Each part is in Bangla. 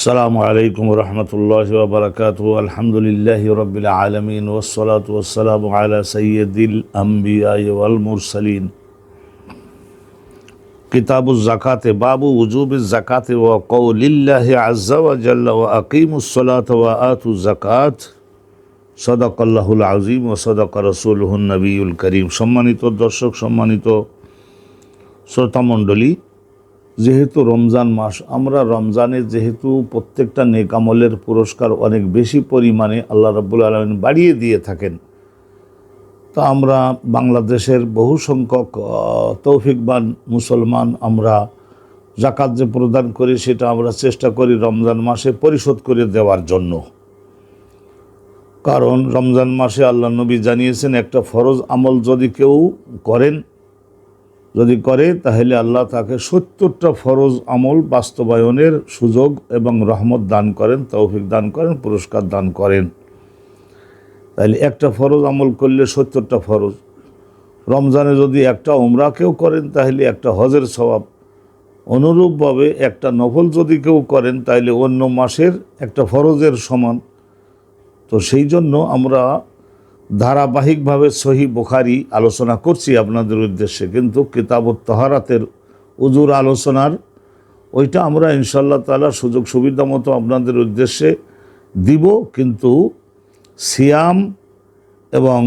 السلام عليكم ورحمة الله وبركاته الحمد لله رب العالمين والصلاة والسلام على سيد الأنبياء والمرسلين كتاب الزكاة باب وجوب الزكاة وقول الله عز وجل وأقيموا الصلاة وآتوا الزكاة صدق الله العظيم وصدق رسوله النبي الكريم সম্মানিত দর্শক সম্মানিত শ্রোতামণ্ডলী যেহেতু রমজান মাস, আমরা রমজানে যেহেতু প্রত্যেকটা নেকামলের পুরস্কার অনেক বেশি পরিমাণে আল্লাহ রাব্বুল আলমিন বাড়িয়ে দিয়ে থাকেন। তা আমরা বাংলাদেশের বহু সংখ্যক তৌফিকবান মুসলমান আমরা জাকাত যে প্রদান করি সেটা আমরা চেষ্টা করি রমজান মাসে পরিশোধ করে দেওয়ার জন্য। কারণ রমজান মাসে আল্লাহ নবী জানিয়েছেন, একটা ফরজ আমল যদি কেউ করেন যদি করে, তাহলে আল্লাহ তাকে সত্তরটা ফরজ আমল বাস্তবায়নের সুযোগ এবং রহমত দান করেন, তৌফিক দান করেন, পুরস্কার দান করেন। তাহলে একটা ফরজ আমল করলে সত্তরটা ফরজ। রমজানে যদি একটা উমরা কেউ করেন, তাহলে একটা হজের স্বভাব। অনুরূপভাবে একটা নফল যদি কেউ করেন, তাহলে অন্য মাসের একটা ফরজের সমান। তো সেই জন্য আমরা ধারাবাহিকভাবে সহি বোখারি আলোচনা করছি আপনাদের উদ্দেশ্যে, কিন্তু কিতাবত তহারাতের উজুর আলোচনার, ওইটা আমরা ইনশাল্লাহ তালা সুযোগ সুবিধা মতো আপনাদের উদ্দেশ্যে দিব, কিন্তু সিয়াম এবং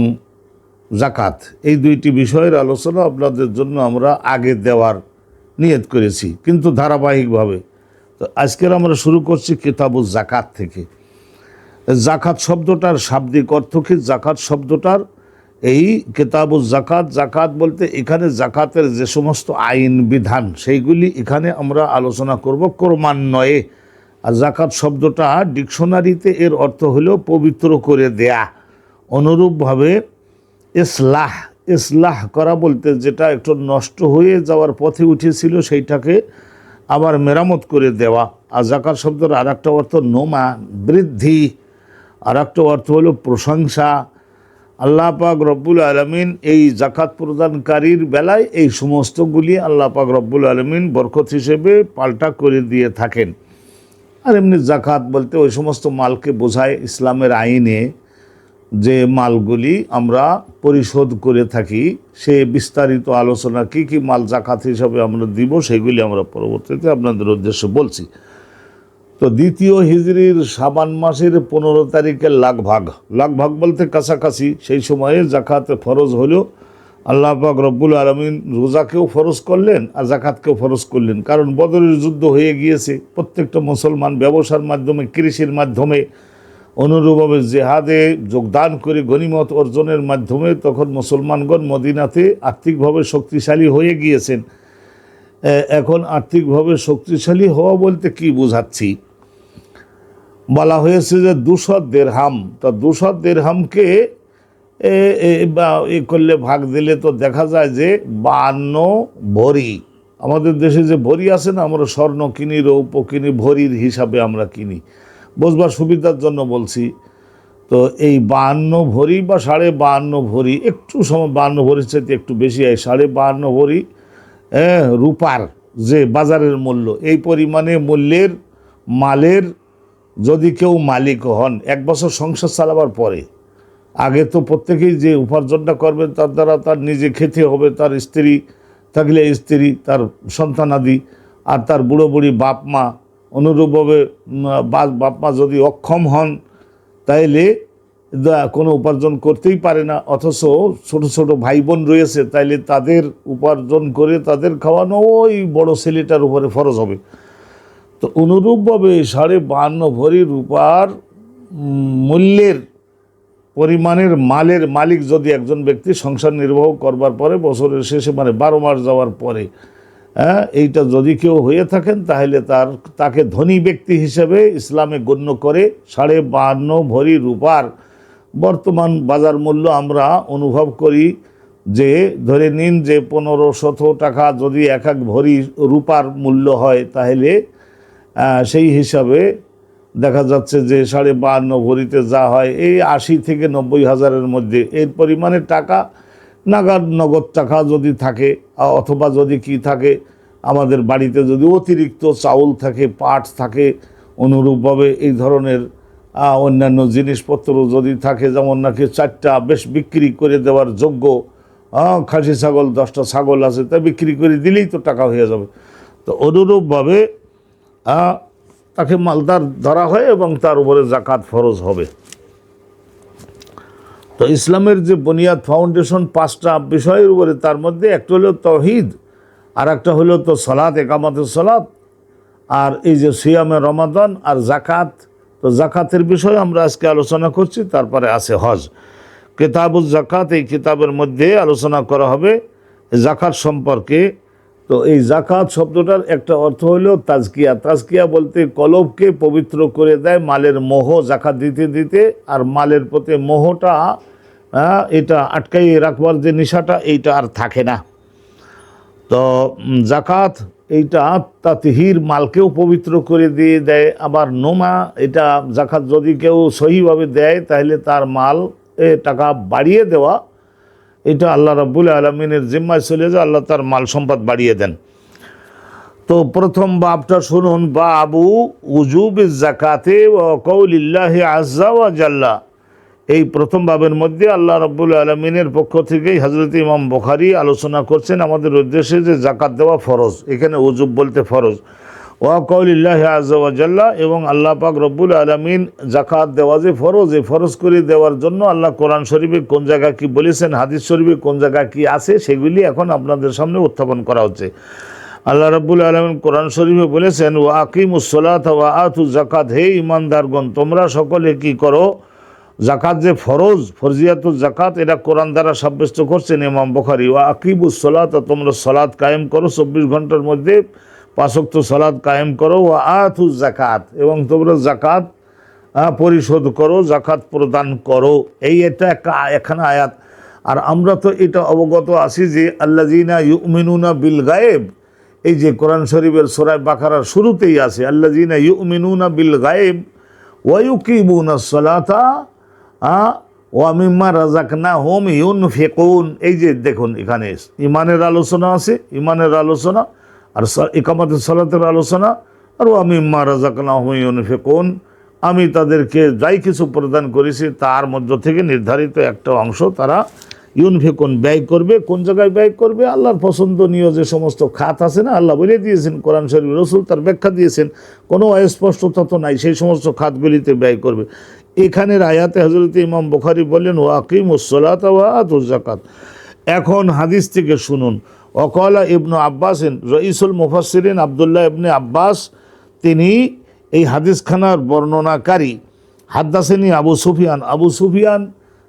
জাকাত এই দুইটি বিষয়ের আলোচনা আপনাদের জন্য আমরা আগে দেওয়ার নিয়ত করেছি, কিন্তু ধারাবাহিকভাবে। তো আজকের আমরা শুরু করছি কিতাবুল জাকাত থেকে। জাকাত শব্দটার শাব্দিক অর্থ কি? জাকাত শব্দটার এই কেতাবুল জাকাত জাকাত বলতে এখানে জাকাতের যে সমস্ত আইন, বিধান, সেইগুলি এখানে আমরা আলোচনা করব ক্রমান্বয়ে। আর জাকাত শব্দটা ডিকশনারিতে এর অর্থ হলো পবিত্র করে দেয়া। অনুরূপভাবে ইসলাহ ইসলাহ করা বলতে যেটা একটু নষ্ট হয়ে যাওয়ার পথে উঠেছিল সেইটাকে আবার মেরামত করে দেওয়া। আর জাকাত শব্দের আর একটা অর্থ নোমা, বৃদ্ধি। আর একটা অর্থ হলো প্রশংসা। আল্লাহ পাক রব্বুল আলমিন এই জাকাত প্রদানকারীর বেলায় এই সমস্তগুলি আল্লাহ পাক রব্বুল আলমিন বরকত হিসেবে পাল্টা করে দিয়ে থাকেন। আর এমনি জাকাত বলতে ওই সমস্ত মালকে বোঝায় ইসলামের আইনে যে মালগুলি আমরা পরিশোধ করে থাকি, সে বিস্তারিত আলোচনা কি কি মাল জাকাত হিসাবে আমরা দিব সেগুলি আমরা পরবর্তীতে আপনাদের উদ্দেশ্যে বলছি। তো দ্বিতীয় হিজড়ির সাবান মাসের পনেরো তারিখের লাগভাগ। লাগভাগ বলতে কাছাকাছি, সেই সময়ে জাকাত ফরজ হলো। আল্লাহ পাক রব্বুল আলমিন রোজাকেও ফরজ করলেন আর জাকাতকেও ফরজ করলেন। কারণ বদরের যুদ্ধ হয়ে গিয়েছে। প্রত্যেকটা মুসলমান ব্যবসার মাধ্যমে, কৃষির মাধ্যমে অনুরূপভাবে জেহাদে যোগদান করে গণিমত অর্জনের মাধ্যমে তখন মুসলমানগণ মদিনাতে আর্থিকভাবে শক্তিশালী হয়ে গিয়েছেন। এখন আর্থিকভাবে শক্তিশালী হওয়া বলতে কি বোঝাচ্ছি? বলা হয়েছে যে দুশো দেড়হাম, তা দুশো দেড়হামকে এ করলে ভাগ দিলে তো দেখা যায় যে বান্ন ভরি। আমাদের দেশে যে ভরি আছে না, আমরা স্বর্ণ কিনি, রৌপ্য কিনি, ভরির হিসাবে আমরা কিনি। বুঝবার সুবিধার জন্য বলছি। তো এই বাহান্ন ভরি বা সাড়ে বাহান্ন ভরি, একটু সময় বাহান্ন ভরির চাইতে একটু বেশি হয় সাড়ে বাহান্ন ভরি রূপার যে বাজারের মূল্য, এই পরিমাণে মূল্যের মালের যদি কেউ মালিক হন, এক বছর সংসার চালাবার পরে, আগে তো প্রত্যেকেই যে উপার্জনটা করবেন তার দ্বারা তার নিজে খেতে হবে, তার স্ত্রী থাকলে স্ত্রী, তার সন্তানাদি আর তার বুড়ো বুড়ি বাপ মা, অনুরূপভাবে বাপ মা যদি অক্ষম হন, তাইলে কোনো উপার্জন করতেই পারে না, অথচ ছোট ছোট ভাই বোন রয়েছে, তাইলে তাদের উপার্জন করে তাদের খাওয়ানো ওই বড় ছেলেটার উপরে ফরজ হবে। তো অনুরূপভাবে সাড়ে বাহান্ন ভরি রূপার মূল্যের পরিমাণের মালের মালিক যদি একজন ব্যক্তি সংসার নির্বাহ করবার পরে বছরের শেষে মানে বারো মাস যাওয়ার পরে হ্যাঁ এইটা যদি কেউ হয়ে থাকেন, তাহলে তার, তাকে ধনী ব্যক্তি হিসেবে ইসলামে গণ্য করে সাড়ে বাহান্ন ভরি রূপার বর্তমান বাজার মূল্য আমরা অনুভব করি যে, ধরে নিন যে পনেরো শত টাকা যদি এক এক ভরি রূপার মূল্য হয় তাহলে সেই হিসাবে দেখা যাচ্ছে যে সাড়ে বাহান্ন ভরিতে যা হয়, এই আশি থেকে নব্বই হাজারের মধ্যে। এর পরিমাণে টাকা, নাগাদ নগদ টাকা যদি থাকে অথবা যদি কি থাকে, আমাদের বাড়িতে যদি অতিরিক্ত চাউল থাকে, পাট থাকে, অনুরূপভাবে এই ধরনের অন্যান্য জিনিসপত্র যদি থাকে, যেমন নাকি চারটা বেশ বিক্রি করে দেওয়ার যোগ্য খাসি ছাগল, দশটা ছাগল আছে, তা বিক্রি করে দিলেই তো টাকা হয়ে যাবে। তো অনুরূপভাবে তাকে মালদার ধরা হয় এবং তার উপরে জাকাত ফরজ হবে। তো ইসলামের যে বুনিয়াদ ফাউন্ডেশন পাঁচটা বিষয়ের উপরে, তার মধ্যে একটা হলো তহিদ, আর একটা হলো তো সলাদ একামতের সলাদ আর এই যে সিয়ামে রমাদান আর জাকাত তো জাকাতের বিষয়ে আমরা আজকে আলোচনা করছি তারপরে আছে হজ। কেতাবুল জাকাত এই কিতাবের মধ্যে আলোচনা করা হবে জাকাত সম্পর্কে। তো এই জাকাত শব্দটার একটা অর্থ হলো তাজকিয়া। তাজকিয়া বলতে কলবকে পবিত্র করে দেয় মালের মোহ জাকাত দিতে দিতে আর মালের প্রতি মোহটা আহ, এটা আটকাই রাখবার যে নেশাটা এইটা আর থাকে না। তো জাকাত এইটা তাতিহির মালকেও পবিত্র করে দিয়ে দেয়, আবার নোমা, এটা জাকাত যদি কেউ সহিভাবে দেয়, তাহলে তার মাল এ টাকা বাড়িয়ে দেওয়া, এটা আল্লাহ রাব্বুল আলমিনের জিম্মায় চলে যায়, আল্লাহ তার মাল সম্পদ বাড়িয়ে দেন। তো প্রথম বাপটা শুনুন, বাবু উজুব জাকাতে কৌলিল্লাহি আজ্জা জাল্লা। এই প্রথম বাবের মধ্যে আল্লাহ রব্বুল আলমিনের পক্ষ থেকেই হজরত ইমাম বখারি আলোচনা করছেন আমাদের উদ্দেশ্যে যে জাকাত দেওয়া ফরজ, এখানে উজুব বলতে ফরজ। ওয়া কৌলিল্লাহ আজ্লা এবং আল্লাহ পাক রব্বুল আলমিন জাকাত দেওয়া যে ফরজ, এই ফরজ করে দেওয়ার জন্য আল্লাহ কোরআন শরীফে কোন জায়গায় কি বলেছেন, হাদিস শরীফে কোন জায়গায় কি আছে, সেগুলি এখন আপনাদের সামনে উত্থাপন করা হচ্ছে। আল্লাহ রাব্বুল আলমিন কোরআন শরীফে বলেছেন ও আকিমুসলাত ওয়া আতু জাকাত হে ইমানদারগণ তোমরা সকলে কি করো? জাকাত যে ফরজ ফরজিয়াত জাকাত, এটা কোরআন দ্বারা সাব্যস্ত করছেন ইমাম বখারি। ও আকিবুস সলাত তোমরা সলাদ কায়েম করো, চব্বিশ ঘণ্টার মধ্যে পাঁচক্ত সলাদ কায়েম করো। ও আথু জাকাত, এবং তোমরা জাকাত পরিশোধ করো, জাকাত প্রদান করো। এই এটা একটা এখানে আয়াত। আর আমরা তো এটা অবগত আছি যে আল্লাজিনা ইউমিনুনা বিল গায়েব, এই যে কোরআন শরীফের সোরায় বাকারার শুরুতেই আছে আল্লাজিনা ইউমিনুনা বিল গায়েব ওয়ায়ুকিবুনা সলাতা ওয়ামিম্মা রাজাকনা হোম ইউন ফেকুন এই যে দেখুন, এখানে ইমানের আলোচনা আছে ইমানের আলোচনা, আর ইকামাতের সলাতের আলোচনা, আর ওয়ামিম্মা রাজাকনা হোম ইউন ফেকুন আমি তাদেরকে যাই কিছু প্রদান করেছি, তার মধ্য থেকে নির্ধারিত একটা অংশ তারা ইউনফেকুন ব্যয় করবে। কোন জায়গায় ব্যয় করবে? আল্লাহর পছন্দনীয় যে সমস্ত খাত আছে না, আল্লাহ বলে দিয়েছেন, কোরআন শরীফ রসুল তার ব্যাখ্যা দিয়েছেন, কোনো অস্পষ্টতা তো নাই, সেই সমস্ত খাতগুলিতে ব্যয় করবে। এখানের আয়াতে হজরত ইমাম বুখারি বললেন ওয়াকিম ওয়াতুল জাকাত এখন হাদিস থেকে শুনুন। অকলা ইবনু আব্বাসিন, রইসুল মুফাসসিরিন আবদুল্লাহ ইবনে আব্বাস, তিনি এই হাদিসখানার বর্ণনাকারী। হাদ্দাসেনি আবু সুফিয়ান আবু সুফিয়ান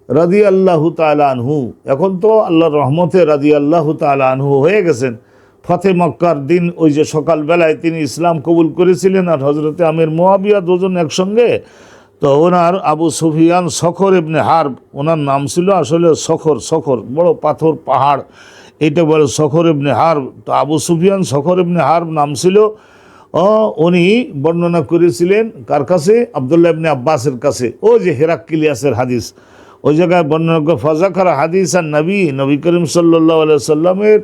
রাদি আল্লাহ আনহু। এখন তো আল্লাহর রহমতে রাদি আল্লাহ আনহু হয়ে গেছেন। ফতে মক্কার দিন ওই যে সকালবেলায় তিনি ইসলাম কবুল করেছিলেন আর হজরতে আমির মোয়াবিয়া দুজন একসঙ্গে তো ওনার Abu Sufyan Sakhr ibn Harb, ওনার নাম ছিল আসলে সখর সখর, বড় পাথর, পাহাড়, এটা বলে সখর ইবনে হার্ব। তো Abu Sufyan Sakhr ibn Harb নাম ছিল। উনি বর্ণনা করেছিলেন কার কাছে? আবদুল্লাহ ইবনে আব্বাসের কাছে। ও যে হেরাক্কিলিয়াসের হাদিস। ওই জায়গায় বর্ণনা করে ফজাকার হাদিস আর নবী নবী করিম সাল্লাহ সাল্লামের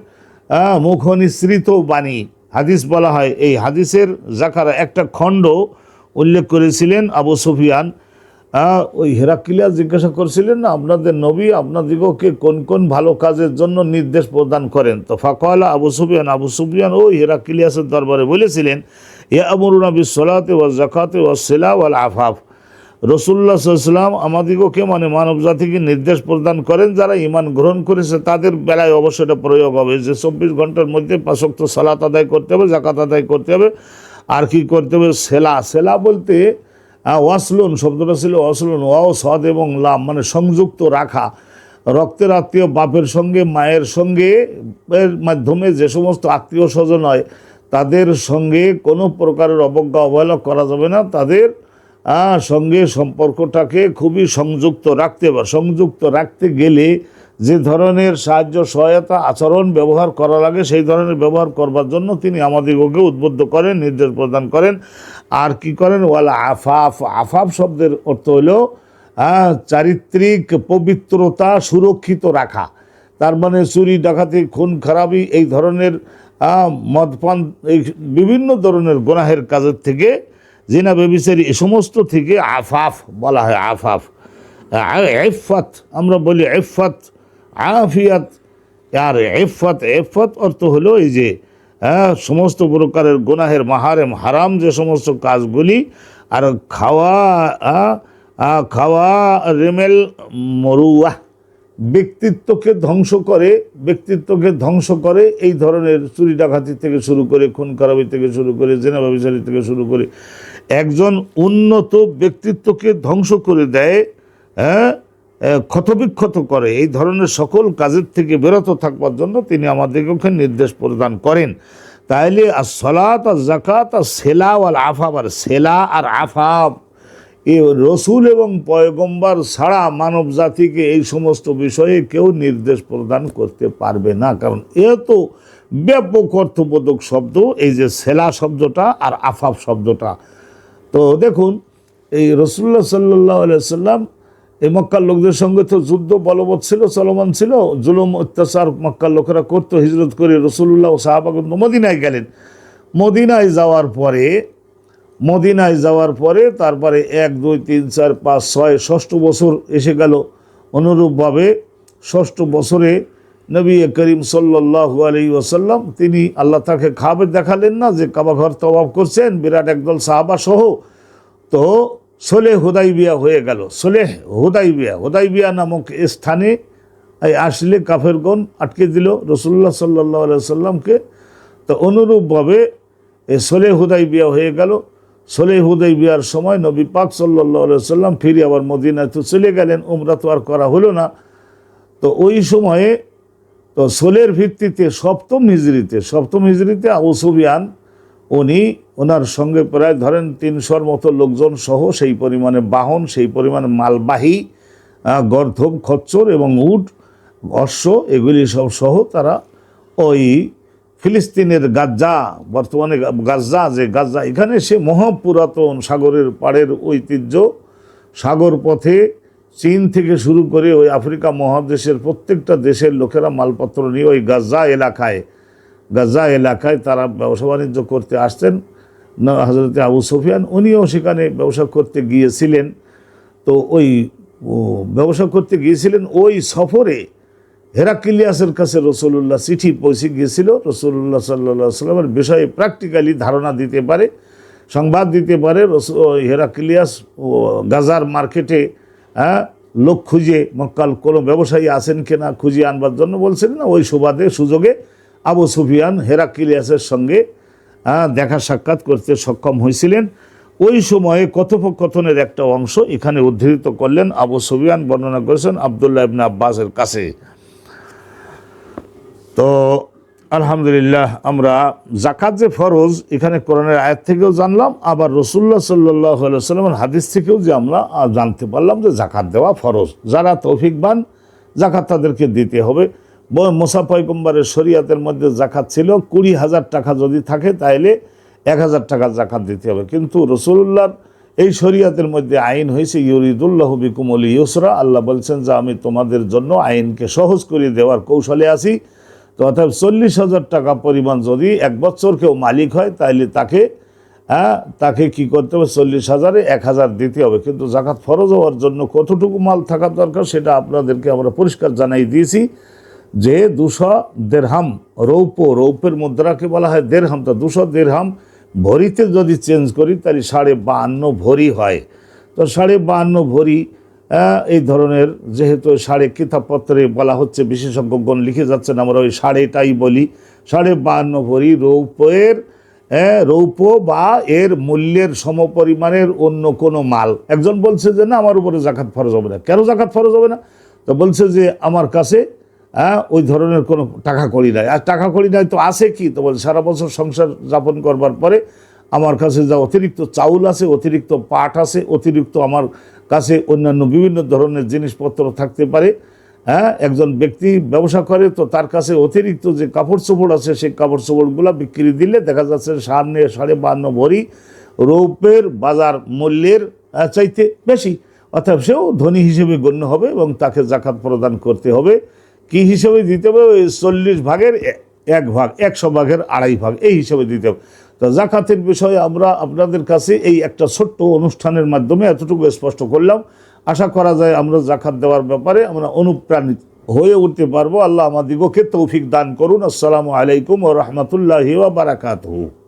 মুখ নিঃসৃত বাণী। হাদিস বলা হয়, এই হাদিসের জাকারা একটা খণ্ড উল্লেখ করেছিলেন আবু সুফিয়ান ওই হেরাক্কিলিয়া জিজ্ঞাসা করছিলেন না আপনাদের নবী আপনাদিগকে কোন কোন ভালো কাজের জন্য নির্দেশ প্রদান করেন? তো ফাকওয়ালা আবু সুফিয়ান আবু সুফিয়ান ওই হেরাক্কিলিয়াসের দরবারে বলেছিলেন, ইয়া আমরুনা বিস সলাতে ওয়া জাকাতে ওয়া সিলা ওয়াল আফাফ। রসুল্লাহ সাল্লাম আমাদিগকে মানে মানব জাতিকে নির্দেশ প্রদান করেন, যারা ইমান গ্রহণ করেছে তাদের বেলায় অবশ্যই এটা প্রয়োগ হবে। যে চব্বিশ ঘণ্টার মধ্যে পাঁচক্ত সালাত আদায় করতে হবে জাকাত আদায় করতে হবে আর কি করতে হবে? সেলা। সেলা বলতে ওয়াসলুন, শব্দটা ছিল ওয়াসলুন, ওয়াও, সদ এবং লাম মানে সংযুক্ত রাখা। রক্তের আত্মীয়, বাপের সঙ্গে, মায়ের সঙ্গে, এর মাধ্যমে যে সমস্ত আত্মীয় স্বজন হয়, তাদের সঙ্গে কোনো প্রকারের অবজ্ঞা, অবহেলা করা যাবে না। তাদের সঙ্গে সম্পর্কটাকে খুবই সংযুক্ত রাখতে বা সংযুক্ত রাখতে গেলে যে ধরনের সাহায্য সহায়তা আচরণ ব্যবহার করা লাগে সেই ধরনের ব্যবহার করবার জন্য তিনি আমাদিগকে উদ্বুদ্ধ করেন নির্দেশ প্রদান করেন। আর কি করেন? ওয়ালা আফাফ আফাফ শব্দের অর্থ হলো আহ, চারিত্রিক পবিত্রতা সুরক্ষিত রাখা। তার মানে চুরি ডাকাতি খুন খারাপি এই ধরনের মদপান এই বিভিন্ন ধরনের গোনাহের কাজের থেকে জিনা বেবিচারি এ সমস্ত থেকে আফাফ বলা হয় আফাফ। এফাত আমরা বলি এফাত আফিয়াত আর এফাত এফাত অর্থ হলো এই যে হ্যাঁ সমস্ত প্রকারের গুনাহের মাহারেম হারাম যে সমস্ত কাজগুলি আর খাওয়া আহ, খাওয়া রেমেল মরুয়া ব্যক্তিত্বকে ধ্বংস করে ব্যক্তিত্বকে ধ্বংস করে এই ধরনের চুরি ডাকাতি থেকে শুরু করে খুন খারাপি থেকে শুরু করে জেনা ব্যবচারী থেকে শুরু করে একজন উন্নত ব্যক্তিত্বকে ধ্বংস করে দেয় হ্যাঁ ক্ষতবিক্ষত করে। এই ধরনের সকল কাজের থেকে বিরত থাকবার জন্য তিনি আমাদেরকে নির্দেশ প্রদান করেন। তাইলে আর সলাত আর জাকাত আর সেলা আর আফাব। আর সেলা আর আফাব, এ রসুল এবং পয়গম্বর ছাড়া মানব জাতিকে এই সমস্ত বিষয়ে কেউ নির্দেশ প্রদান করতে পারবে না। কারণ এ তো ব্যাপক অর্থবোধক শব্দ, এই যে সেলা শব্দটা আর আফাব শব্দটা। তো দেখুন, এই রসুল্লাহ সাল্লাহ সাল্লাম এই মক্কার লোকদের সঙ্গে তো যুদ্ধ বলবৎ ছিল, চলমান ছিল। জুলুম, অত্যাচার মক্কার লোকেরা করতো, হিজরত করে রসুল্লাহ সাহাবাগন্ত মদিনায় গেলেন। মদিনায় যাওয়ার পরে, মদিনায় যাওয়ার পরে তারপরে এক, দুই, তিন, চার, পাঁচ, ছয়, ষষ্ঠ বছর এসে গেল। অনুরূপভাবে ষষ্ঠ বছরে নবী করিম সাল্লাহ আলী ওসাল্লাম তিনি আল্লাহ তাকে খাবে দেখালেন না যে কাবাঘর তবাব করছেন, বিরাট একদল সাহাবা সহ তো সোলে হুদাইবিয়া হয়ে গেল। সোলে হুদাইবিয়া। হুদাইবিয়া নামক স্থানে এই আসলে কাফেরগণ আটকে দিল। রসুল্লাহ সাল্লাহ সাল্লামকে তো অনুরূপভাবে সোলে হুদাইবিয়া হয়ে গেল। সোলে হুদাইবিয়ার সময় নবী পাক সাল্লাহ সাল্লাম ফিরে আবার মদিনায় তো চলে গেলেন। উমরা তো আর করা হলো না। তো ওই সময়ে তো সোলের ভিত্তিতে সপ্তম হিজড়িতে সপ্তম হিজড়িতে আবু সুবিয়ান উনি ওনার সঙ্গে প্রায় ধরেন তিনশোর মতো লোকজন সহ সেই পরিমাণে বাহন, সেই পরিমাণে মালবাহী গর্ধব খচ্চর এবং উট, অশ্ব এগুলি সব সহ তারা ওই ফিলিস্তিনের গাজ্জা, বর্তমানে গাজ্জা যে গাজ্জা, এখানে সে মহাপুরাতন সাগরের পাড়ের ঐতিহ্য। সাগর পথে চীন থেকে শুরু করে ওই আফ্রিকা মহাদেশের প্রত্যেকটা দেশের লোকেরা মালপত্র নিয়ে ওই গাজ্জা এলাকায় গাজা এলাকায় তারা ব্যবসা বাণিজ্য করতে আসতেন না হজরত আবু সুফিয়ান, উনিও সেখানে ব্যবসা করতে গিয়েছিলেন। তো ওই ব্যবসা করতে গিয়েছিলেন। ওই সফরে হেরাকিলিয়াসের কাছে রসুল্লাহ চিঠি পৌঁছে গিয়েছিল। রসুল্লাহ সাল্লা সাল্লামের বিষয়ে প্র্যাকটিক্যালি ধারণা দিতে পারে, সংবাদ দিতে পারে। হেরাকিলিয়াস গাজার মার্কেটে হ্যাঁ লোক খুঁজে মক্কাল কোনো ব্যবসায়ী আছেন কিনা খুঁজে আনবার জন্য বলছিলেন না, ওই সুবাদে, সুযোগে আবু সুফিয়ান হেরাকিলিয়াসের সঙ্গে দেখা সাক্ষাৎ করতে সক্ষম হয়েছিলেন। ওই সময়ে কথোপকথনের একটা অংশ এখানে উদ্ধৃত করলেন আবু সুফিয়ান, বর্ণনা করেছেন আবদুল্লাহ ইবনে আব্বাসের কাছে। তো, আলহামদুলিল্লাহ, আমরা জাকাত যে ফরজ, এখানে কোরআনের আয়াত থেকেও জানলাম, আবার রসুল্লাহ সাল্লাহ সাল্লামের হাদিস থেকেও যে আমরা জানতে পারলাম যে জাকাত দেওয়া ফরজ। যারা তৌফিকবান জাকাত তাদেরকে দিতে হবে। মোসা পয়গম্বরের শরিয়াতের মধ্যে জাকাত ছিল, কুড়ি হাজার টাকা যদি থাকে তাহলে এক হাজার টাকা জাকাত দিতে হবে। কিন্তু রসুল্লাহর এই শরিয়াতের মধ্যে আইন হয়েছে ইউরিদুল্লাহ বিকুমল ইউসরা, আল্লাহ বলছেন যে আমি তোমাদের জন্য আইনকে সহজ করে দেওয়ার কৌশলে আছি। তো অর্থাৎ চল্লিশ হাজার টাকা পরিমাণ যদি এক বছর কেউ মালিক হয় তাহলে তাকে হ্যাঁ তাকে কি করতে হবে? চল্লিশ হাজারে এক হাজার দিতে হবে। কিন্তু জাকাত ফরজ হওয়ার জন্য কতটুকু মাল থাকা দরকার সেটা আপনাদেরকে আমরা পরিষ্কার জানাই দিয়েছি। যে দুশো দেড়হাম রৌপ্য রৌপের মুদ্রাকে বলা হয় দেড়হাম। তো দুশো দেড়হাম ভরিতে যদি চেঞ্জ করি তাহলে সাড়ে বাহান্ন ভরি হয়। তো সাড়ে বাহান্ন ভরি এই ধরনের যেহেতু সাড়ে কিতাবপত্রে বলা হচ্ছে বিশেষজ্ঞগণ লিখে যাচ্ছেন আমরা ওই সাড়েটাই বলি। সাড়ে বাহান্ন ভরি রৌপ্যের হ্যাঁ, রৌপ্য বা এর মূল্যের সমপরিমাণের অন্য কোনো মাল। একজন বলছে যে না আমার উপরে জাকাত ফরজ হবে না। কেন জাকাত ফরজ হবে না? তো বলছে যে আমার কাছে হ্যাঁ ওই ধরনের কোনো টাকা কড়ি নাই। আর টাকা কড়ি নাই তো আছে কি? তো বলে, সারা বছর সংসার যাপন করবার পরে আমার কাছে যা অতিরিক্ত চাউল আছে, অতিরিক্ত পাট আছে, অতিরিক্ত আমার কাছে অন্যান্য বিভিন্ন ধরনের জিনিসপত্র থাকতে পারে হ্যাঁ একজন ব্যক্তি ব্যবসা করে তো তার কাছে অতিরিক্ত যে কাপড় চোপড় আছে, সেই কাপড় চোপড়গুলো বিক্রি দিলে দেখা যাচ্ছে সামনে সাড়ে বান্ন ভরি রৌপের বাজার মূল্যের চাইতে বেশি। অর্থাৎ সেও ধনী হিসেবে গণ্য হবে এবং তাকে জাকাত প্রদান করতে হবে। কি হিসেবে দিতে হবে? ওই চল্লিশ ভাগের এক ভাগ, একশো ভাগের আড়াই ভাগ, এই হিসেবে দিতে হবে। তো জাকাতের বিষয়ে আমরা আপনাদের কাছে এই একটা ছোট্ট অনুষ্ঠানের মাধ্যমে এতটুকু স্পষ্ট করলাম। আশা করা যায় আমরা জাকাত দেওয়ার ব্যাপারে আমরা অনুপ্রাণিত হয়ে উঠতে পারব। আল্লাহ আমাদিগকে তৌফিক দান করুন। আসসালামু আলাইকুম ও রহমতুল্লাহি বারাকাতুহু।